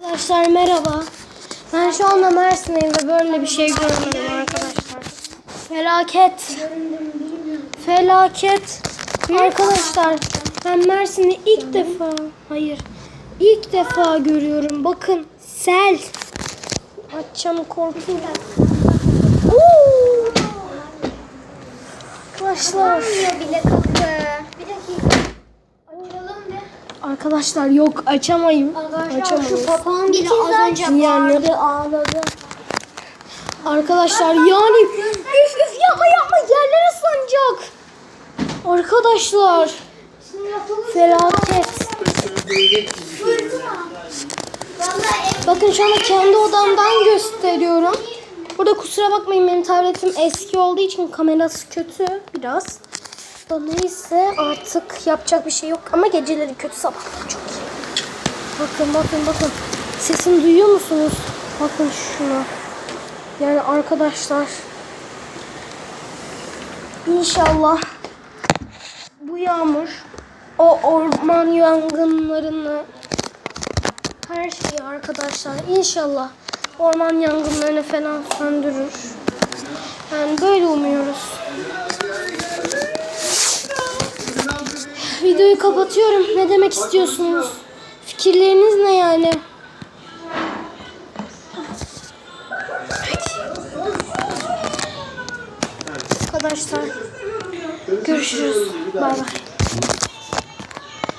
Arkadaşlar merhaba. Ben şu anda Mersin'deyim ve böyle bir şey görmedim arkadaşlar. Felaket. Felaket. Arkadaşlar ben Mersin'i ilk defa, hayır ilk defa görüyorum. Bakın sel. Açacağım korkuyorum. Arkadaşlar. bile kapı. Bir dakika. Açalım bir. Arkadaşlar yok açamayım. Arkadaşlar Açamayız. şu papağan bile az önce Yani- bağırdı ağladı. Arkadaşlar yani üf üf yapma yapma yerler ıslanacak. Arkadaşlar felaket. Bakın şu anda kendi odamdan gösteriyorum. Burada kusura bakmayın benim tabletim eski olduğu için kamerası kötü biraz. Da neyse artık yapacak bir şey yok ama geceleri kötü sabahları çok iyi. Bakın bakın bakın. Sesini duyuyor musunuz? Bakın şuna. Yani arkadaşlar İnşallah bu yağmur o orman yangınlarını her şeyi arkadaşlar inşallah orman yangınlarını falan söndürür. Yani böyle umuyoruz. Videoyu kapatıyorum. Ne demek istiyorsunuz? Fikirleriniz ne yani? Arkadaşlar görüşürüz. Bay bay.